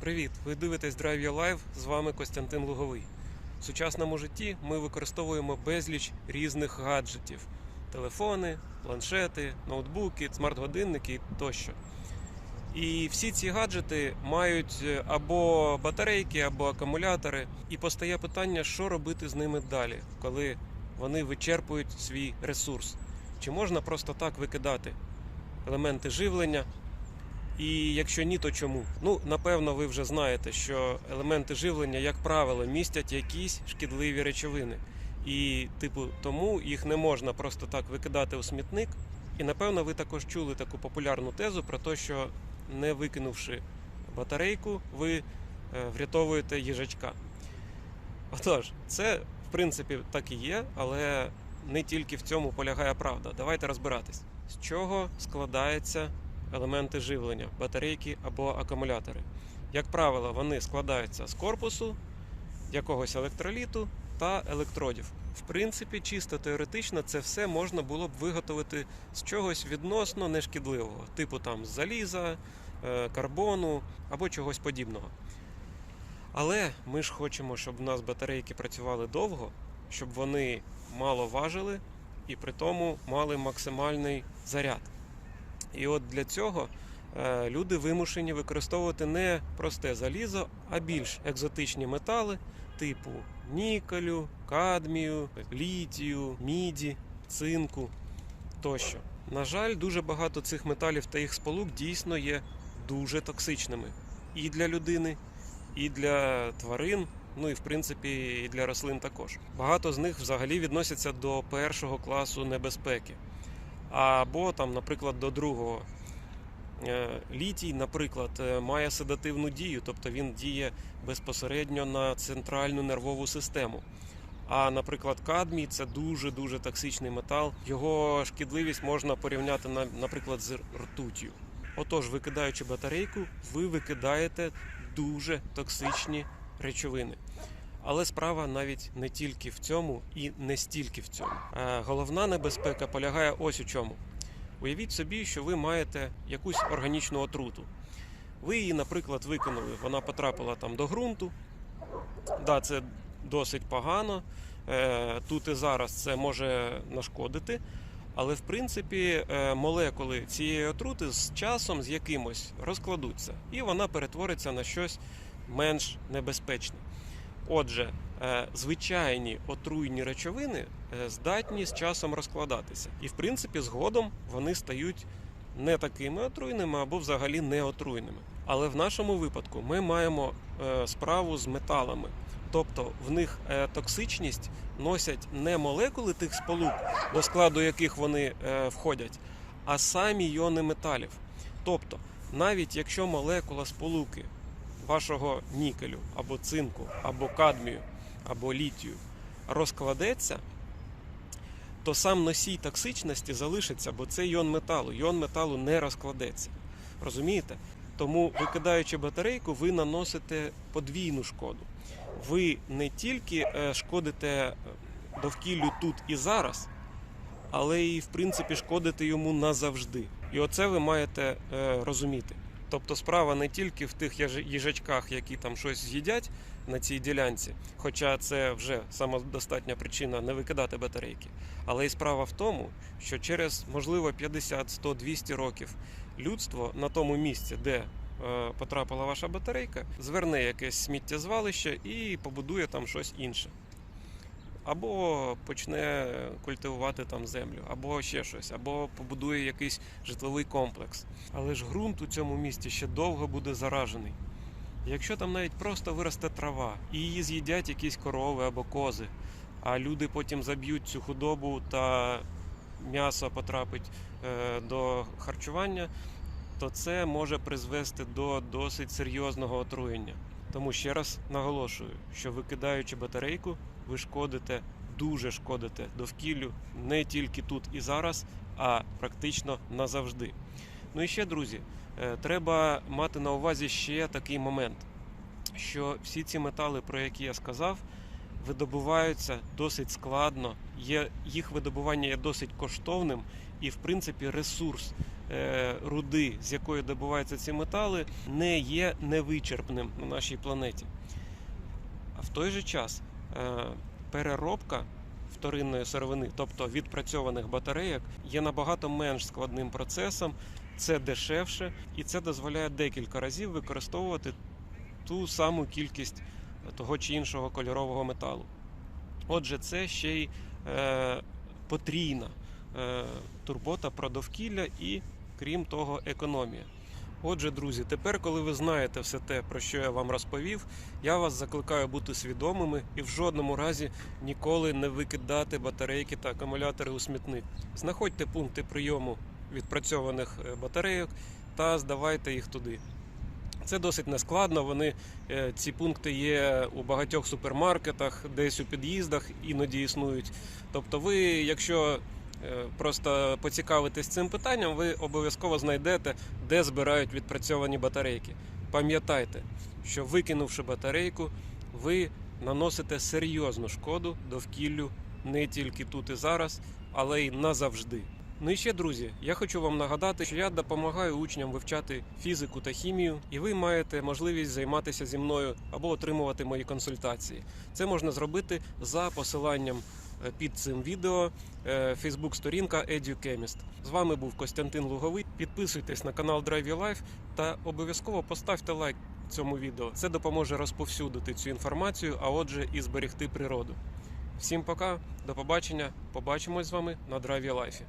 Привіт! Ви дивитесь Drive Your Life, з вами Костянтин Луговий. В сучасному житті ми використовуємо безліч різних гаджетів: телефони, планшети, ноутбуки, смарт-годинники тощо. І всі ці гаджети мають е, або батарейки, або акумулятори. І постає питання, що робити з ними далі, коли вони вичерпують свій ресурс. Чи можна просто так викидати елементи живлення? І якщо ні, то чому? Ну, напевно, ви вже знаєте, що елементи живлення, як правило, містять якісь шкідливі речовини. І, типу, тому їх не можна просто так викидати у смітник. І напевно ви також чули таку популярну тезу про те, що не викинувши батарейку, ви е, врятовуєте їжачка. Отож, це в принципі так і є, але не тільки в цьому полягає правда. Давайте розбиратись, з чого складаються елементи живлення, батарейки або акумулятори. Як правило, вони складаються з корпусу, якогось електроліту та електродів. В принципі, чисто теоретично це все можна було б виготовити з чогось відносно нешкідливого, типу там заліза, е, карбону або чогось подібного. Але ми ж хочемо, щоб у нас батарейки працювали довго, щоб вони мало важили і при тому мали максимальний заряд. І от для цього е, люди вимушені використовувати не просте залізо, а більш екзотичні метали типу нікелю, кадмію, літію, міді, цинку тощо. На жаль, дуже багато цих металів та їх сполук дійсно є дуже токсичними і для людини, і для тварин. Ну і в принципі і для рослин також. Багато з них взагалі відносяться до першого класу небезпеки або там, наприклад, до другого. Е, Літій, наприклад, е, має седативну дію, тобто він діє безпосередньо на центральну нервову систему. А, наприклад, кадмій це дуже дуже токсичний метал. Його шкідливість можна порівняти на- наприклад, з ртуттю. Отож, викидаючи батарейку, ви викидаєте дуже токсичні речовини. Але справа навіть не тільки в цьому і не стільки в цьому. Е, Головна небезпека полягає ось у чому. Уявіть собі, що ви маєте якусь органічну отруту. Ви її, наприклад, викинули, вона потрапила там до ґрунту. Да, це досить погано. Е, Тут і зараз це може нашкодити. Але в принципі е, молекули цієї отрути з часом з якимось розкладуться, і вона перетвориться на щось менш небезпечне. Отже, е, звичайні отруйні речовини е, здатні з часом розкладатися, і в принципі згодом вони стають не такими отруйними або взагалі не отруйними. Але в нашому випадку ми маємо е, справу з металами, тобто в них токсичність носять не молекули тих сполук, до складу яких вони входять, а самі іони металів. Тобто, навіть якщо молекула сполуки вашого нікелю або цинку, або кадмію, або літію розкладеться, то сам носій токсичності залишиться, бо це іон металу. Іон металу не розкладеться. Розумієте? Тому, викидаючи батарейку, ви наносите подвійну шкоду. Ви не тільки е, шкодите е, довкіллю тут і зараз, але і в принципі шкодите йому назавжди. І оце ви маєте е, розуміти. Тобто справа не тільки в тих їжачках, які там щось з'їдять на цій ділянці, хоча це вже самодостатня причина не викидати батарейки. Але і справа в тому, що через можливо 50, 100, 200 років людство на тому місці, де е, потрапила ваша батарейка, зверне якесь сміттєзвалище і побудує там щось інше. Або почне культивувати там землю, або ще щось, або побудує якийсь житловий комплекс. Але ж ґрунт у цьому місті ще довго буде заражений. Якщо там навіть просто виросте трава і її з'їдять якісь корови або кози, а люди потім заб'ють цю худобу та м'ясо потрапить е, до харчування, то це може призвести до досить серйозного отруєння. Тому ще раз наголошую, що викидаючи батарейку, ви шкодите, дуже шкодите довкіллю не тільки тут і зараз, а практично назавжди. Ну і ще, друзі, е, треба мати на увазі ще такий момент, що всі ці метали, про які я сказав, видобуваються досить складно, є, їх видобування є досить коштовним, і в принципі ресурс руди, з якої добуваються ці метали, не є невичерпним на нашій планеті. А в той же час е, переробка вторинної сировини, тобто відпрацьованих батарейок, є набагато менш складним процесом, це дешевше, і це дозволяє декілька разів використовувати ту саму кількість того чи іншого кольорового металу. Отже, це ще й е, потрійна е, турбота про довкілля і, крім того, економія. Отже, друзі, тепер, коли ви знаєте все те, про що я вам розповів, я вас закликаю бути свідомими і в жодному разі ніколи не викидати батарейки та акумулятори у смітник. Знаходьте пункти прийому відпрацьованих е, батарейок та здавайте їх туди. Це досить нескладно. Вони е, ці пункти є у багатьох супермаркетах, десь у під'їздах іноді існують. Тобто, ви, якщо просто поцікавитесь цим питанням, ви обов'язково знайдете, де збирають відпрацьовані батарейки. Пам'ятайте, що викинувши батарейку, ви наносите серйозну шкоду довкіллю не тільки тут і зараз, але й назавжди. Ну і ще, друзі, я хочу вам нагадати, що я допомагаю учням вивчати фізику та хімію, і ви маєте можливість займатися зі мною або отримувати мої консультації. Це можна зробити за посиланням е, під цим відео Фейсбук-сторінка EduChemist. З вами був Костянтин Луговий. Підписуйтесь на канал Drive Your Life та обов'язково поставте лайк цьому відео. Це допоможе розповсюдити цю інформацію, а отже, і зберегти природу. Всім пока, до побачення. Побачимось з вами на Drive Your Life.